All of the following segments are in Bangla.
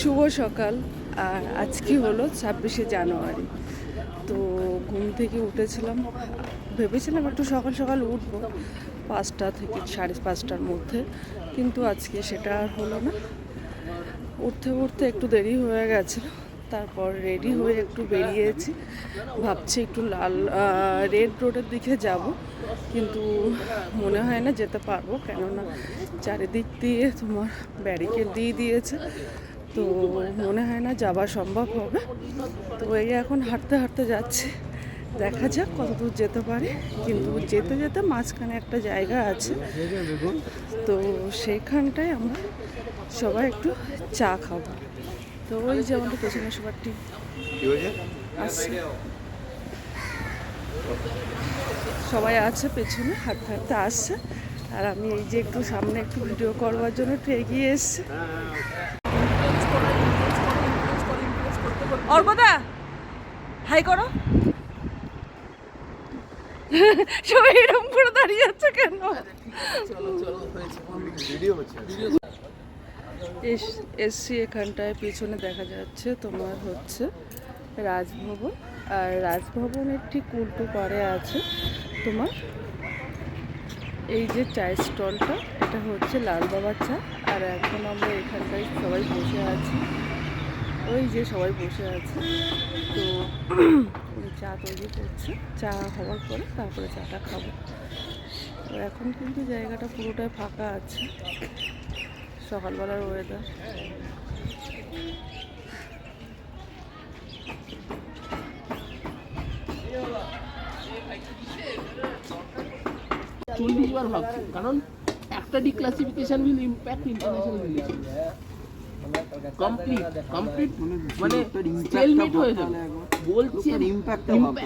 শুভ সকাল, আর আজকে হলো ছাব্বিশে জানুয়ারি। তো ঘুম থেকে উঠেছিলাম, ভেবেছিলাম একটু সকাল সকাল উঠবো, পাঁচটা থেকে সাড়ে পাঁচটার মধ্যে, কিন্তু আজকে সেটা আর হলো না। উঠতে উঠতে একটু দেরি হয়ে গেছিল তারপর রেডি হয়ে একটু বেরিয়েছি। ভাবছি একটু লাল রেড রোডের দিকে যাব, কিন্তু মনে হয় না যেতে পারব, কেননা চারিদিক দিয়ে তোমার ব্যারিকেড দিয়ে দিয়েছে। তো মনে হয় না যাওয়া সম্ভব হবে। তো এই এখন হাঁটতে হাঁটতে যাচ্ছি। দেখা যাক কত দূর যেতে পারে, কিন্তু যেতে যেতে মাঝখানে একটা জায়গা আছে। তো সেইখানটায় আমরা সবাই একটু চা খাব। তো ওই যে আমাদের পেছনে সবার টিম আসছে সবাই আছে পেছনে হাঁটতে হাঁটতে আসছে আর আমি এই যে একটু সামনে একটু ভিডিও করবার জন্য একটু এগিয়ে এসছি। অর্পদা হাই করো। সবাই এরকম করে দাঁড়িয়ে আছে কেন? ভিডিও হচ্ছে। এস- এসছি এখানটায় পিছনে দেখা যাচ্ছে তোমার হচ্ছে রাজভবন। আর রাজভবনের ঠিক উল্টো পারে আছে তোমার এই যে চায়ের স্টলটা, এটা হচ্ছে লালবাবার চা। আর এখন আমরা এখানটায় সবাই বসে আছি। ওই যে সবাই বসে আছে। তো চা তৈরি করছে। চা হওয়ার পরে তারপরে চাটা খাব। এখন কিন্তু জায়গাটা পুরোটাই ফাঁকা আছে। সকালবেলার ওয়েদার চল্লিশ বার ভাবছি কারণ একটা declassification will impact international relation complete complete মানে স্টেলমেট হয়ে যাবে। বলছি হবে।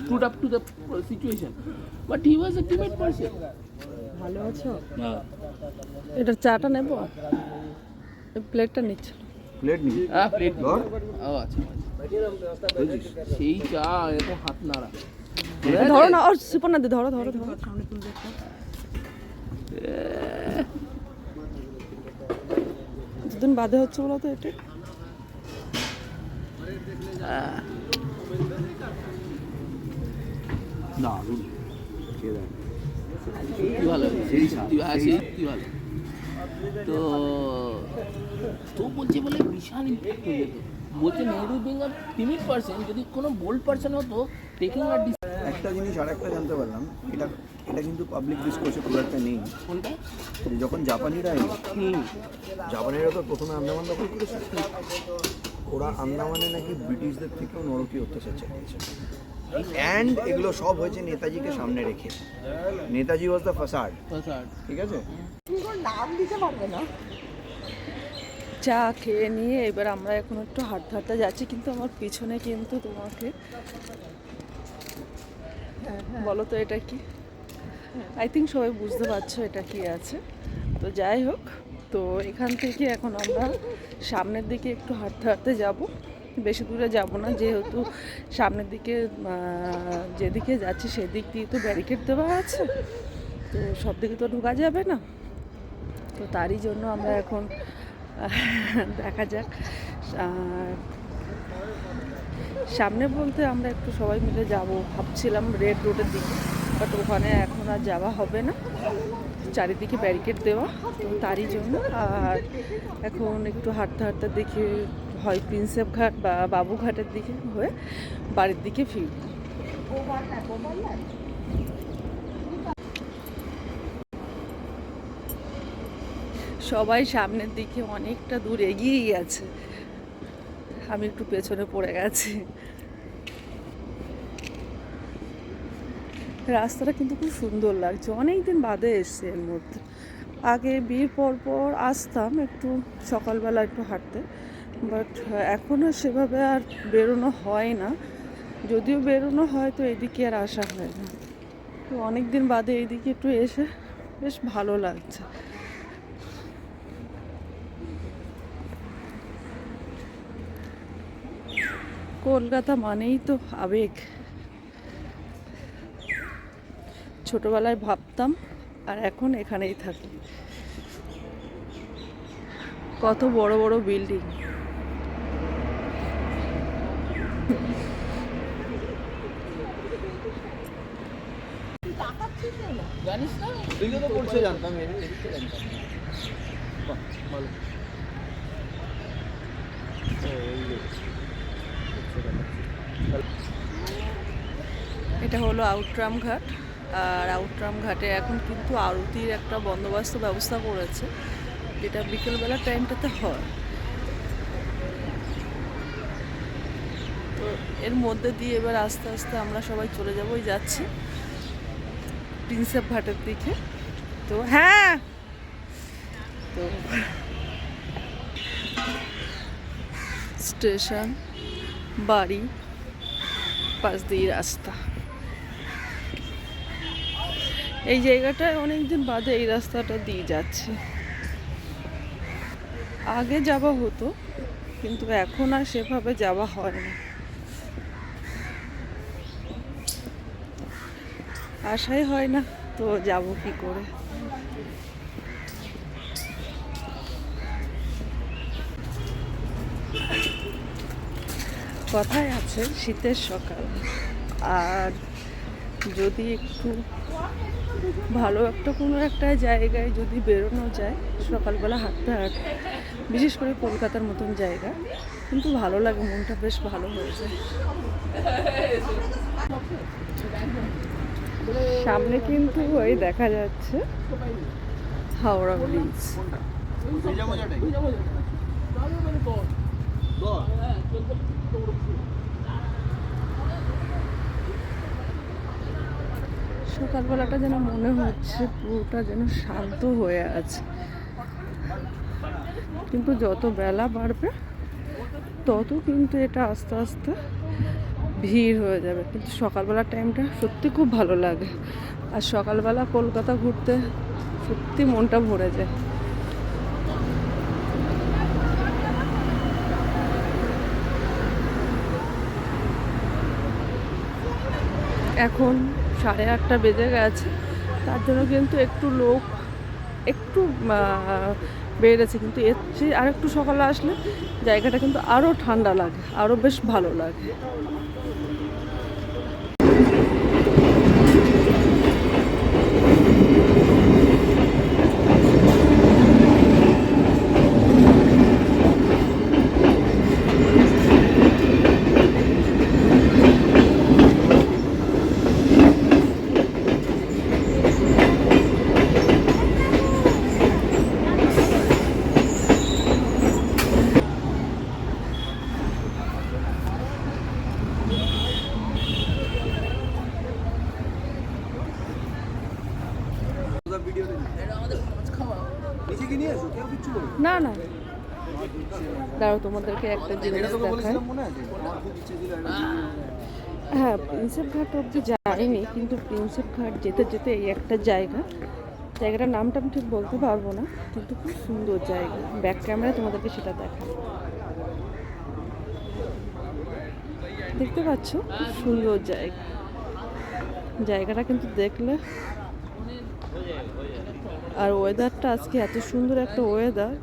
Stood up to the situation but he was a timid person ভালো আছো? এটার চাটা নেব? প্লেটটা নিচ্ছিল প্লেট নিবি? হ্যাঁ প্লেট ধর। ও আচ্ছা সেই চা এত হাত নাড়া। ধরো না ওর সুপর্ণা দি ধরো ধরো ধরো। দুদিন বাদে হচ্ছে বলো তো এটা। না ভালো সেই ভালো। তো তো বলছে বলে বিশাল ইম্প্যাক্ট হয়ে যেত। বলছে Nehru being a timid person যদি কোনো বোল্ড পার্সন হতো টেকিং আর একটা জিনিস আর একটা জানতে পারলাম এটা এটা কিন্তু পাবলিক ডিসকোর্সে খুব একটা নেই। কোনটা? যখন জাপানিরা এলো জাপানিরা তো প্রথমে আন্দামান দখল করেছে। ওরা আন্দামানে নাকি ব্রিটিশদের থেকেও নরকীয় অত্যাচার চালিয়েছে। অ্যান্ড এগুলো সব হয়েছে নেতাজিকে সামনে রেখে। নেতাজি ওয়াজ দ্য ফাসাড ফাসাড ঠিক আছে? চা খেয়ে নিয়ে এবার আমরা এখন একটু হাঁটতে হাঁটতে যাচ্ছি কিন্তু আমার পিছনে কিন্তু তোমাকে বলো তো এটা কি? আই থিঙ্ক সবাই বুঝতে পারছ এটা কি আছে। তো যাই হোক তো এখান থেকে এখন আমরা সামনের দিকে একটু হাঁটতে হাঁটতে যাব। বেশি দূরে যাব না যেহেতু সামনের দিকে যেদিকে যাচ্ছি সেদিক দিয়ে তো ব্যারিকেড দেওয়া আছে। তো সব দিকে তো ঢোকা যাবে না। তো তারই জন্য আমরা এখন দেখা যাক। সামনে বলতে আমরা একটু সবাই মিলে যাব। ভাবছিলাম রেড রোডের দিকে বাট ওখানে এখন আর যাওয়া হবে না। চারিদিকে ব্যারিকেড দেওয়া, তো তারই জন্য। আর এখন একটু হাঁটতে হাঁটতে দেখি, হয় প্রিন্সেপ ঘাট বা বাবুঘাটের দিকে হয়ে বাড়ির দিকে ফিরব। সবাই সামনের দিকে অনেকটা দূর এগিয়েই আছে। আমি একটু পেছনে পড়ে গেছি। রাস্তাটা কিন্তু খুব সুন্দর লাগছে। অনেক দিন বাদে এসছে এর মধ্যে। আগে বিয়ের পর পর আসতাম একটু সকালবেলা একটু হাঁটতে, বাট এখন আর সেভাবে আর বেরোনো হয় না। যদিও বেরোনো হয় তো এদিকে আর আসা হয় না। তো অনেক দিন বাদে এইদিকে একটু এসে বেশ ভালো লাগছে। কলকাতা মানেই তো আবেগ। ছোটবেলায় ভাবতাম আর এখন এখানেই থাকি। কত বড় বড় বিল্ডিং। জানিস না তুইও তো পড়ছে জানতাম। হলো আউটরাম ঘাট আর আউটরাম ঘাটে এখন কিন্তু আরতির একটা বন্দোবস্ত ব্যবস্থা করেছে, যেটা বিকেলবেলা টাইমটাতে হয়। তো এর মধ্যে দিয়ে এবার আস্তে আস্তে আমরা সবাই চলে যাব, ওই যাচ্ছি প্রিন্সেপ ঘাটের দিকে। তো হ্যাঁ! তো স্টেশন, বাড়ি, পাশ দিয়ে রাস্তা। এই জায়গাটায় অনেকদিন বাদে এই রাস্তাটা দিয়ে যাচ্ছে। আগে যাওয়া হতো, কিন্তু এখন আর সেভাবে যাওয়া হয় না। আশাই হয় না, তো যাব কি করে? কথায় আছে, শীতের সকাল। আর যদি একটু ভালো একটা কোনো একটা জায়গায় যদি বেরোনো যায়, সকালবেলা হাঁটতে হাঁটতে, বিশেষ করে কলকাতার মতন জায়গা, কিন্তু ভালো লাগে, মনটা বেশ ভালো হয়ে যায়। সামনে কিন্তু ওই দেখা যাচ্ছে হাওড়া ব্রিজ সকালবেলাটা যেন মনে হচ্ছে পুরোটা যেন শান্ত হয়ে আছে। কিন্তু যত বেলা বাড়বে, তত কিন্তু এটা আস্তে আস্তে ভিড় হয়ে যাবে। কিন্তু সকালবেলার টাইমটা সত্যি খুব ভালো লাগে। আর সকালবেলা কলকাতা ঘুরতে সত্যি মনটা ভরে যায়। এখন সাড়ে আটটা বেজে গেছে। তার জন্য কিন্তু একটু লোক একটু বেড়েছে। কিন্তু এর চেয়ে আর একটু সকালে আসলে জায়গাটা কিন্তু আরও ঠান্ডা লাগে আরও বেশ ভালো লাগে। দাঁড়াও তোমাদেরকে একটা জিনিস দেখাই। হ্যাঁ প্রিন্সেপ ঘাট অব্দি যাইনি কিন্তু প্রিন্সেপ ঘাট যেতে যেতে এই একটা জায়গা জায়গাটার নামটা আমি ঠিক বলতে পারব না কিন্তু খুব সুন্দর জায়গা। ব্যাক ক্যামেরা তোমাদেরকে সেটা দেখা দেখতে পাচ্ছ? খুব সুন্দর জায়গা। জায়গাটা কিন্তু দেখলে আর ওয়েদারটা আজকে এত সুন্দর একটা ওয়েদার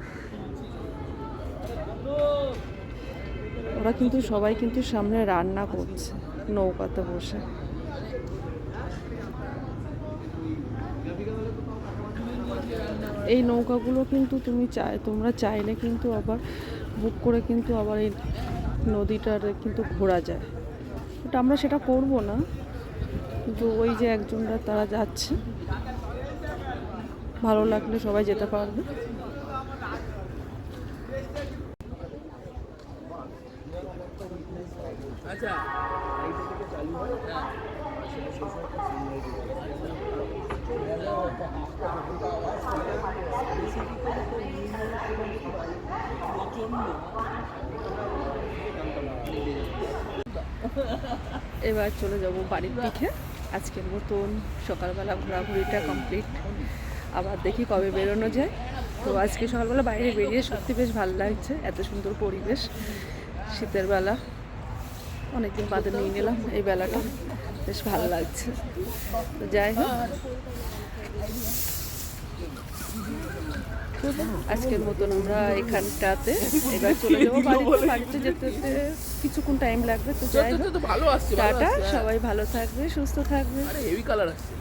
ওরা কিন্তু সবাই কিন্তু সামনে রান্না করছে, নৌকাতে বসে। এই নৌকাগুলো কিন্তু তুমি চাই, তোমরা চাইলে কিন্তু আবার বুক করে কিন্তু আবার এই নদীটার কিন্তু ঘোরা যায়। বাট আমরা সেটা করব না, কিন্তু ওই যে একজনরা তারা যাচ্ছে। ভালো লাগলে সবাই যেতে পারবে। আচ্ছা। এবার চলে যাব বাড়ির দিকে। আজকের মতন সকালবেলা ঘোরাঘুরিটা কমপ্লিট আবার দেখি কবে বেরোনো যায়। তো আজকে সকালবেলা বাইরে বেরিয়ে সত্যি বেশ ভালো লাগছে, এত সুন্দর পরিবেশ, শীতের বেলা। অনেকদিন বাদে নিয়ে নিলাম এই বেলাটা। বেশ ভালো লাগছে। তো যাই হোক। আজকের মতন আমরা এখানটাতে এবার চলে যাব বাড়িতে। বাড়িতে যেতে যেতে কিছুক্ষণ টাইম লাগবে। তো যাই হোক। টাটা। সবাই ভালো থাকবে সুস্থ থাকবে। হেভি কালার আসছে।